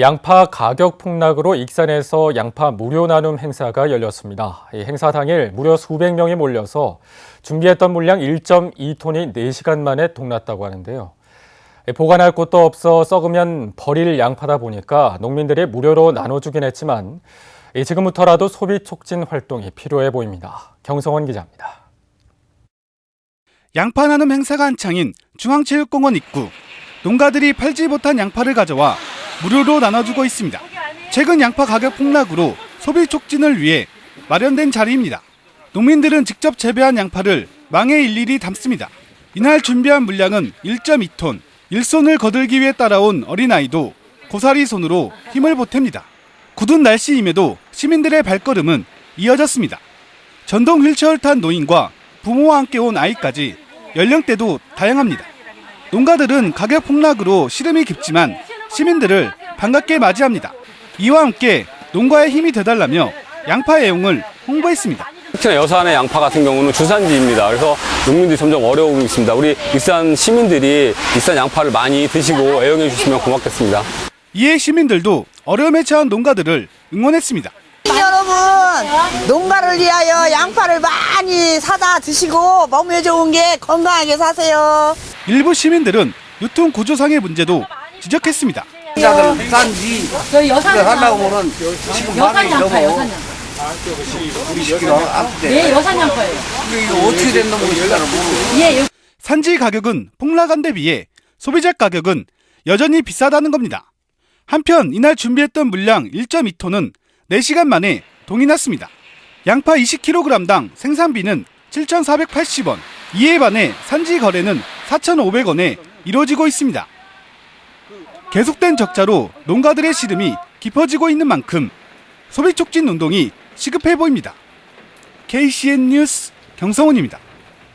양파 가격 폭락으로 익산에서 양파 무료 나눔 행사가 열렸습니다. 이 행사 당일 무려 수백 명이 몰려서 준비했던 물량 1.2톤이 4시간 만에 동났다고 하는데요. 보관할 곳도 없어 썩으면 버릴 양파다 보니까 농민들이 무료로 나눠주긴 했지만 지금부터라도 소비 촉진 활동이 필요해 보입니다. 경성원 기자입니다. 양파 나눔 행사가 한창인 중앙체육공원 입구. 농가들이 팔지 못한 양파를 가져와 무료로 나눠주고 있습니다. 최근 양파 가격 폭락으로 소비 촉진을 위해 마련된 자리입니다. 농민들은 직접 재배한 양파를 망에 일일이 담습니다. 이날 준비한 물량은 1.2톤. 일손을 거들기 위해 따라온 어린아이도 고사리 손으로 힘을 보탭니다. 굳은 날씨임에도 시민들의 발걸음은 이어졌습니다. 전동 휠체어를 탄 노인과 부모와 함께 온 아이까지 연령대도 다양합니다. 농가들은 가격 폭락으로 시름이 깊지만 시민들을 반갑게 맞이합니다. 이와 함께 농가에 힘이 되달라며 양파 애용을 홍보했습니다. 특히나 여산의 양파 같은 경우는 주산지입니다. 그래서 농민들이 점점 어려우고 있습니다. 우리 익산 시민들이 익산 양파를 많이 드시고 애용해 주시면 고맙겠습니다. 이에 시민들도 어려움에 처한 농가들을 응원했습니다. 여러분 농가를 위하여 양파를 많이 사다 드시고 몸에 좋은 게 건강하게 사세요. 일부 시민들은 유통 구조상의 문제도 지적했습니다. 자들 싼지 저희 여산 그거 하려고 양파. 하면은 지금 여산 많이 양파, 넘어 여산 양파. 우리 시기로 아픈데 네, 여산 양파예요. 이거 어떻게 된 놈인지 나는 모르겠어 예, 여- 산지 가격은 폭락한 데 비해 소비자 가격은 여전히 비싸다는 겁니다. 한편 이날 준비했던 물량 1.2톤은 4시간 만에 동이 났습니다. 양파 20kg당 생산비는 7,480원, 이에 반해 산지 거래는 4,500원에 이루어지고 있습니다. 계속된 적자로 농가들의 시름이 깊어지고 있는 만큼 소비 촉진 운동이 시급해 보입니다. KCN 뉴스 경성훈입니다.